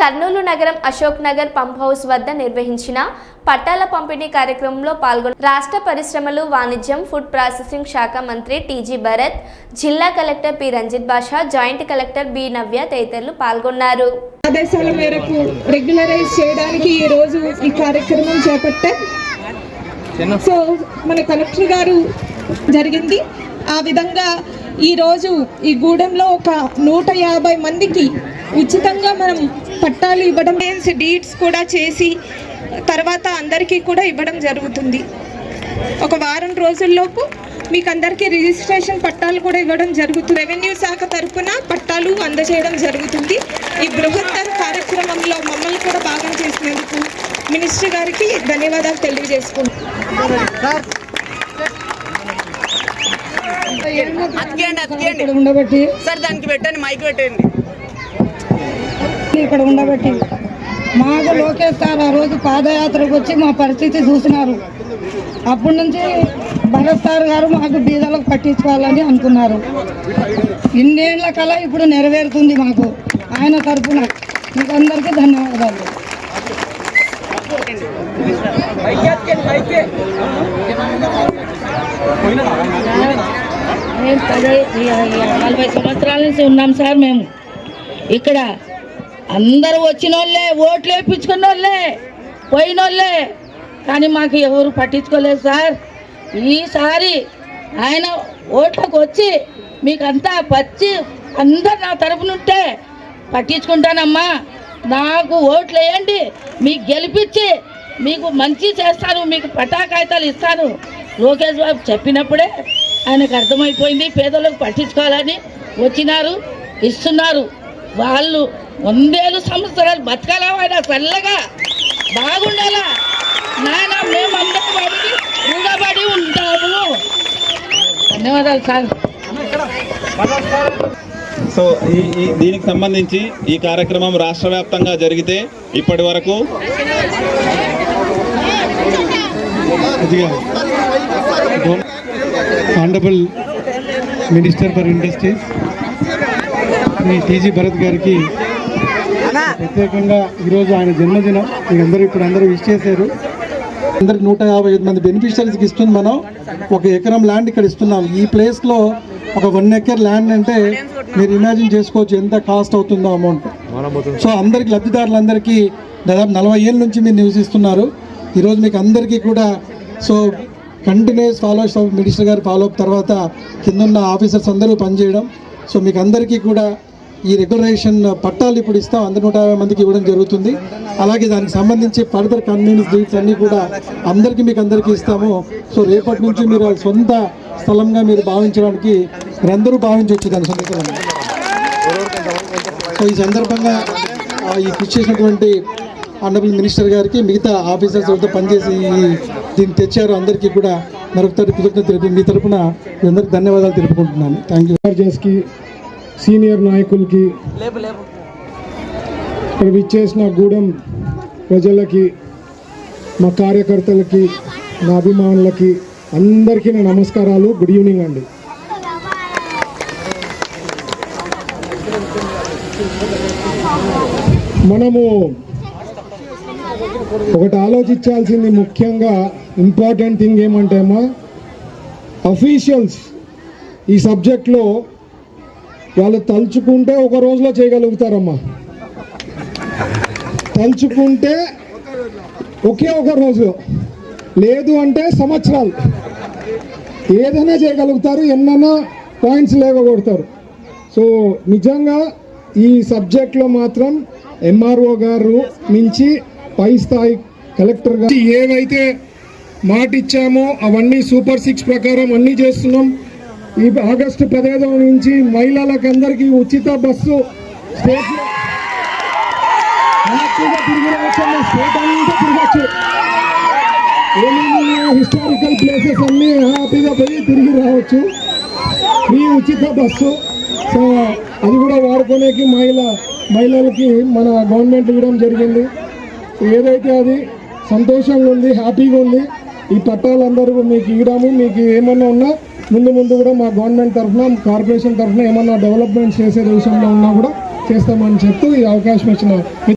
కర్నూలు నగరం Ashok Nagar pump house వద్ద నిర్వహించిన పట్టాల పంపిణీ కార్యక్రమంలో పాల్గొన్న రాష్ట్ర పరిశ్రమలు వాణిజ్యం ఫుడ్ ప్రాసెసింగ్ శాఖ మంత్రి టీజీ భరత్ జిల్లా collector P. Ranjith Basha joint collector B. Navya తదితరులు పాల్గొన్నారు. ఆదేశాల మేరకు రెగ్యులరైజ్ చేయడానికి ఈ రోజు ఈ కార్యక్రమం చేపట్టాం సో మన కలెక్టర్ గారు జరిగింది. ఆ విధంగా ఈరోజు ఈ గూడెంలో ఒక నూట యాభై మందికి ఉచితంగా మనం పట్టాలు ఇవ్వడం డీడ్స్ కూడా చేసి తర్వాత అందరికీ కూడా ఇవ్వడం జరుగుతుంది. ఒక వారం రోజుల్లోపు మీకు అందరికీ రిజిస్ట్రేషన్ పట్టాలు కూడా ఇవ్వడం జరుగుతుంది. రెవెన్యూ శాఖ తరఫున పట్టాలు అందజేయడం జరుగుతుంది. ఈ బృహత్తర కార్యక్రమంలో మమ్మల్ని కూడా భాగం చేసినందుకు మినిస్టర్ గారికి ధన్యవాదాలు తెలియజేసుకుంటున్నాను అతికేయండి అతికేయండి. ఇక్కడ ఉండబట్టి. సార్ దానికి పెట్టండి మైక్ పెట్టండి. ఇక్కడ ఉండబట్టి. మాకు లోకేష్ సార్ ఆ రోజు పాదయాత్రకు వచ్చి మా పరిస్థితి చూసినారు. అప్పటి నుంచి భరత్ సార్ గారు మాకు బీదలకు పట్టించుకోవాలని అనుకున్నారు. ఇన్నేళ్ళ కళ ఇప్పుడు నెరవేరుతుంది మాకు. ఆయన తరఫున మీకు అందరికీ ధన్యవాదాలు. మేము పదే నలభై సంవత్సరాల నుంచి ఉన్నాం సార్ మేము. ఇక్కడ అందరూ వచ్చిన వాళ్ళే ఓట్లు వేయించుకున్న వాళ్ళే పోయిన వాళ్ళే కానీ మాకు ఎవరు పట్టించుకోలేదు సార్. ఈసారి ఆయన ఓట్లకు వచ్చి మీకంతా పచ్చి అందరు నా తరపునుంటే పట్టించుకుంటానమ్మా. నాకు ఓట్లు వేయండి మీకు గెలిపించి మీకు మంచి చేస్తాను మీకు పటాకాయితాలు ఇస్తాను. లోకేష్ బాబు చెప్పినప్పుడే ఆయనకు అర్థమైపోయింది. పేదలకు పట్టించుకోవాలని వచ్చినారు ఇస్తున్నారు. వాళ్ళు వందేళ్ళు సంవత్సరాలు బతకాలా ఆయన చల్లగా? బాగుండాలా? నాయన మేమందరం వాడికి రుణపడి ఉంటాము. ధన్యవాదాలు సార్. సో ఈ ఈ దీనికి సంబంధించి ఈ కార్యక్రమం రాష్ట్ర వ్యాప్తంగా జరిగితే ఇప్పటి వరకు honourable minister for industries Shri TG Bharath గారికి ప్రత్యేకంగా ఈరోజు ఆయన జన్మదినం. మీరందరూ ఇప్పుడు అందరూ విష్ చేశారు. అందరికి నూట యాభై ఐదు మంది బెనిఫిషరీస్కి ఇస్తుంది మనం. ఒక ఎకరం ల్యాండ్ ఇక్కడ ఇస్తున్నాం. ఈ ప్లేస్లో ఒక వన్ ఎకర్ ల్యాండ్ అంటే మీరు ఇమాజిన్ చేసుకోవచ్చు ఎంత కాస్ట్ అవుతుందో అమౌంట్ సో అందరికి లబ్ధిదారులందరికీ దాదాపు నలభై ఏళ్ళ నుంచి మీరు నివసిస్తున్నారు. ఈరోజు మీకు అందరికీ కూడా so continuous follow of minister గారు ఫాలో అప్ తర్వాత కిందన్న ఆఫీసర్స్ అందరూ పనిచేయడం. సో మీకు అందరికీ కూడా ఈ రెగ్యులరేషన్ పట్టాలు ఇప్పుడు ఇస్తాం. అందరు నూట యాభై మందికి ఇవ్వడం జరుగుతుంది. అలాగే దానికి సంబంధించి ఫర్దర్ కన్వీనెన్స్ డీట్స్ అన్నీ కూడా అందరికీ మీకు అందరికీ ఇస్తాము. సో రేపటి నుంచి మీరు సొంత స్థలంగా మీరు భావించడానికి మీరందరూ భావించవచ్చు దాని సొంత సో ఈ సందర్భంగా ఈ కృషి చేసినటువంటి ఆనరబుల్ మినిస్టర్ గారికి మిగతా ఆఫీసర్స్ ఎవరితో పనిచేసి దీన్ని తెచ్చారు అందరికీ కూడా మరొకసారి కృతజ్ఞత తెలిపి మీ తరపున మీ అందరికీ ధన్యవాదాలు తెలుపుకుంటున్నాను. థ్యాంక్ యూ చార్జెస్కి సీనియర్ నాయకులకి ఇక్కడ విచ్చేసిన గూడెం ప్రజలకి మా కార్యకర్తలకి నా అభిమానులకి అందరికీ నా నమస్కారాలు. గుడ్ ఈవినింగ్ అండి. మనము ఒకటి ఆలోచించాల్సింది ముఖ్యంగా ఇంపార్టెంట్ థింగ్ ఏమంటే అమ్మా అఫీషియల్స్ ఈ సబ్జెక్ట్లో వాళ్ళు తలుచుకుంటే ఒక రోజులో చేయగలుగుతారమ్మా. తలుచుకుంటే ఒకే ఒక రోజు లేదు అంటే సంవత్సరాలు. ఏదైనా చేయగలుగుతారు ఎన్నైనా పాయింట్స్ లేవగొడతారు. సో నిజంగా ఈ సబ్జెక్ట్లో మాత్రం ఎంఆర్ఓ గారు మించి పై స్థాయి కలెక్టర్ గారు ఏవైతే మాట ఇచ్చామో అవన్నీ సూపర్ సిక్స్ ప్రకారం అన్నీ చేస్తున్నాం. ఈ ఆగస్టు పదిహేదవ నుంచి మహిళలకు అందరికీ ఉచిత బస్సు స్టేట్లో తిరిగి రావచ్చు స్టేట్ అంతా తిరగచ్చు. హిస్టారికల్ ప్లేసెస్ అన్నీ హ్యాపీగా పోయి తిరిగి రావచ్చు. ఈ ఉచిత బస్సు. సో అది కూడా వాడుకోనేకి మహిళ మహిళలకి మన గవర్నమెంట్ ఇవ్వడం జరిగింది. ఏదైతే అది సంతోషంగా ఉంది హ్యాపీగా ఉంది ఈ పట్టాలందరూ మీకు ఇవ్వడము మీకు ఏమన్నా ఉన్నా ముందు ముందు కూడా మా గవర్నమెంట్ తరఫున కార్పొరేషన్ తరఫున ఏమన్నా డెవలప్మెంట్స్ చేసే విషయంలో ఉన్నా కూడా చేస్తామని చెప్తూ ఈ అవకాశం ఇచ్చిన